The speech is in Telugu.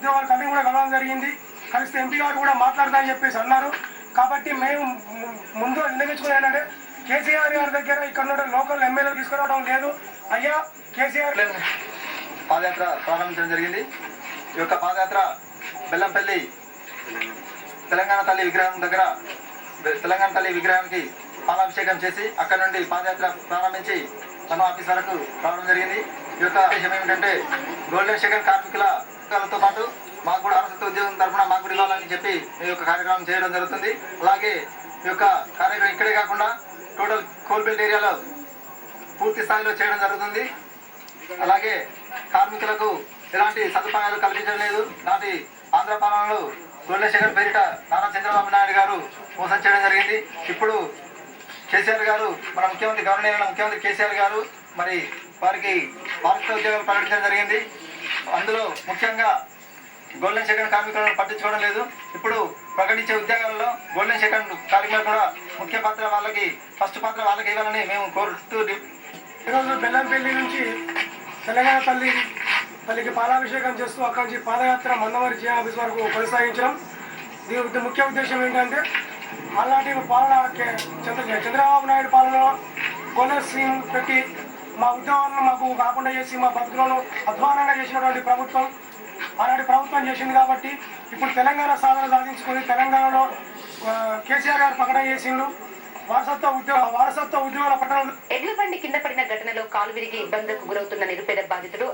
ఉద్యోగాలు కన్నీ కూడా కలవడం జరిగింది. కలిస్తే ఎంపీ గారు కూడా మాట్లాడదామని చెప్పేసి అన్నారు. కాబట్టి మేము ముందు నిర్ణయించుకుని ఏంటంటే కేసీఆర్ గారి దగ్గర ఇక్కడ నుండి లోకల్ ఎమ్మెల్యే తీసుకురావడం లేదు. అయ్యా కేసీఆర్ పాదయాత్ర ప్రారంభించడం జరిగింది. ఈ యొక్క పాదయాత్ర బెల్లంపల్లి తెలంగాణ తల్లి విగ్రహం దగ్గర తెలంగాణ తల్లి విగ్రహానికి పాలాభిషేకం చేసి అక్కడ నుండి పాదయాత్ర ప్రారంభించి తన ఆఫీస్ వరకు రావడం జరిగింది. ఈ యొక్క విషయం ఏమిటంటే గోల్డెన్ సెకండ్ కార్మికులతో పాటు మాకు కూడా అర్హత ఉద్యోగం తరఫున మాకు కూడా ఇవ్వాలని చెప్పి ఈ యొక్క కార్యక్రమం చేయడం జరుగుతుంది. అలాగే ఈ యొక్క కార్యక్రమం ఇక్కడే కాకుండా టోటల్ కోల్బెల్ట్ ఏరియాలో పూర్తి స్థాయిలో చేయడం జరుగుతుంది. అలాగే కార్మికులకు ఎలాంటి సదుపాయాలు కల్పించడం లేదు. నాటి ఆంధ్ర పాలనలో గొల్లశేఖర్ పేరిట నారా చంద్రబాబు నాయుడు గారు మోసం చేయడం జరిగింది. ఇప్పుడు కేసీఆర్ గారు మన ముఖ్యమంత్రి గవర్నర్ ముఖ్యమంత్రి కేసీఆర్ గారు మరి వారికి వార్షిక ఉద్యోగాలు ప్రకటించడం జరిగింది. అందులో ముఖ్యంగా గోల్డెన్ సెకండ్ కార్మికులను పట్టించుకోవడం లేదు. ఇప్పుడు ప్రకటించే ఉద్యోగాలలో గోల్డెన్ సెకండ్ కార్మికులు కూడా ముఖ్య పాత్ర వాళ్ళకి ఫస్ట్ పాత్ర వాళ్ళకి ఇవ్వాలని మేము కోరుతూ ఈరోజు బెల్లంపల్లి నుంచి తెలంగాణ తల్లి తల్లికి పాలాభిషేకం చేస్తూ అక్కడి నుంచి పాదయాత్ర మందమరి జియా ఆఫీస్ వరకు కొనసాగించడం. దీని ముఖ్య ఉద్దేశం ఏంటంటే అలాంటి పాలన చంద్ర చంద్రబాబు నాయుడు పాలనలో గోల్డెన్ స్కీమ్ పెట్టి మా ఉద్యోగాలను మాకు కాకుండా చేసి మా బతుకులను అధ్వానంగా చేసినటువంటి ప్రభుత్వం అలాంటి ప్రభుత్వం చేసింది కాబట్టి ఇప్పుడు తెలంగాణ సాధన సాధించుకొని తెలంగాణలో కేసీఆర్ గారు ప్రకటన చేసిండు. వారసత్వ ఉద్యోగ వారసత్వ ఉద్యోగాల పట్ల ఎడ్ల బండి కింద పడిన ఘటనలో కాలు విరిగి ఇబ్బందులకు గురవుతున్న నిరుపేద బాధితులు